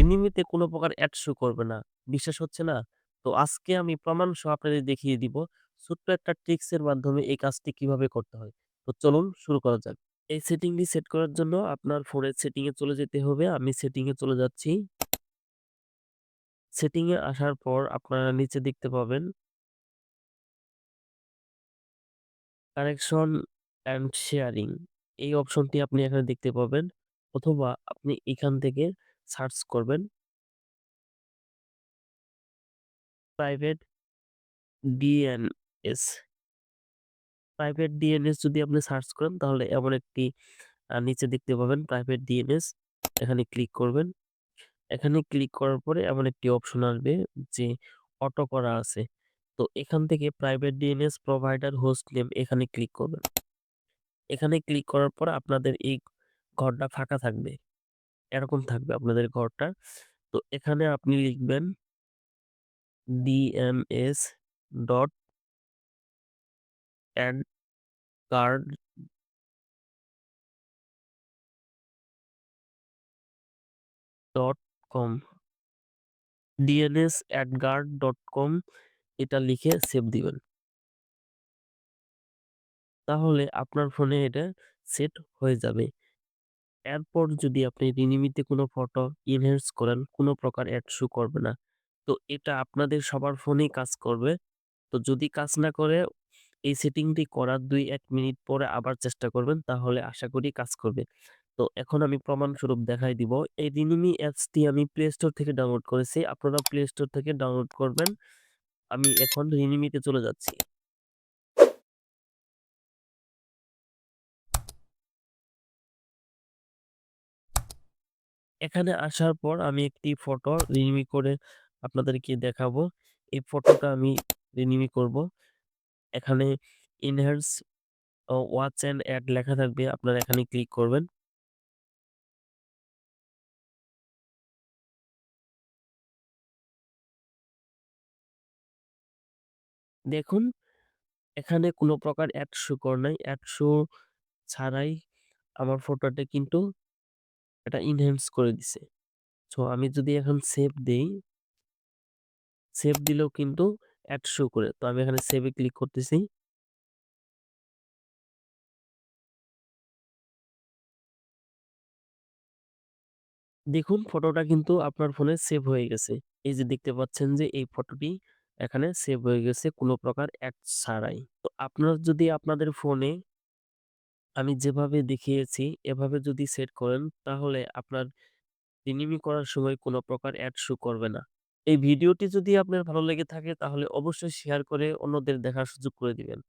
রিনিমিতে কোনো প্রকার add show করবে না। বিশ্বাস হচ্ছে না? তো আজকে আমি প্রমাণ সহ আপনাদের দেখিয়ে দিব ছোট্ট একটা ট্রিক্স এর মাধ্যমে এই কাজটি কীভাবে করতে হয়। তো চলুন শুরু করা যাক। এই সেটিংটি সেট করার জন্য আপনার ফোনের সেটিং এ চলে যেতে হবে। আমি সেটিং এ চলে যাচ্ছি। সেটিংয়ে আসার পর আপনারা নিচে দেখতে পাবেন কানেকশন অ্যান্ড শেয়ারিং এই অপশনটি আপনি এখানে দেখতে পাবেন অথবা আপনি এখান থেকে সার্চ করবেন। প্রাইভেট ডিএনএস প্রাইভেট ডিএনএস যদি আপনি সার্চ করেন, তাহলে এমন একটি নিচে দেখতে পাবেন প্রাইভেট ডিএনএস এখানে ক্লিক করবেন। এখানে ক্লিক করার পরে এমন একটি অপশন আসবে যে, অটো করা আছে। তো এখান থেকে private DNS provider host name এখানে ক্লিক করবেন। এখানে ক্লিক করার পর আপনাদের এই ঘরটা ফাঁকা থাকবে। এরকম থাকবে আপনাদের ঘরটা তো এখানে আপনি লিখবেন DMS dot AdGuard dot com DNS AdGuard dot com এটা লিখে সেভ দিবেন। তাহলে আপনার ফোনে এটা সেট হয়ে যাবে। এরপর যদি আপনি রিনিমিতে কোনো ফটো ইনহ্যান্স করেন, কোনো প্রকার অ্যাড শু করবে না। তো এটা আপনাদের সবার ফোনেই কাজ করবে। তো যদি কাজ না করে, এই সেটিংটি করার দুই এক মিনিট পরে আবার চেষ্টা করবেন, তাহলে আশা করি কাজ করবে। তো এখন আমি প্রমাণস্বরূপ দেখাই দিব। এই রিনিমি অ্যাপসটি আমি প্লে স্টোর থেকে ডাউনলোড করেছি। আপনারা প্লে স্টোর থেকে ডাউনলোড করবেন। আমি এখন রিনিমিতে চলে যাচ্ছি। এখানে আসার পর আমি একটি ফটো রিনিমি করে আপনাদেরকে দেখাবো। এই ফটোটা আমি রিনিমি করব। এখানে ইনহ্যান্স ওয়াচ অ্যান্ড অ্যাড লেখা থাকবে। আপনারা এখানে ক্লিক করবেন। দেখুন, এখানে কোনো প্রকার অ্যাড শো কর নাই। অ্যাড শো ছাড়াই আমার ফটোটা কিন্তু এটা ইনহ্যান্স করে দিছে। সো আমি যদি এখন সেভ দেই সেভ দিলেও কিন্তু অ্যাড শো করে। তো আমি এখানে সেভে ক্লিক করতেছি। দেখুন ফটোটা কিন্তু আপনার ফোনে সেভ হয়ে গেছে। এই যে দেখতে পাচ্ছেন যে এই ফটোটি এখানে সেভ হয়ে গেছে কোনো প্রকার অ্যাড ছাড়াই। তো আপনার যদি আপনাদের ফোনে আমি যেভাবে দেখিয়েছি, এভাবে যদি সেট করেন, তাহলে আপনার রিনিমি করার সময় কোনো প্রকার অ্যাড শো করবে না। এই ভিডিওটি যদি আপনার ভালো লেগে থাকে, তাহলে অবশ্যই শেয়ার করে অন্যদের দেখার সুযোগ করে দিবেন।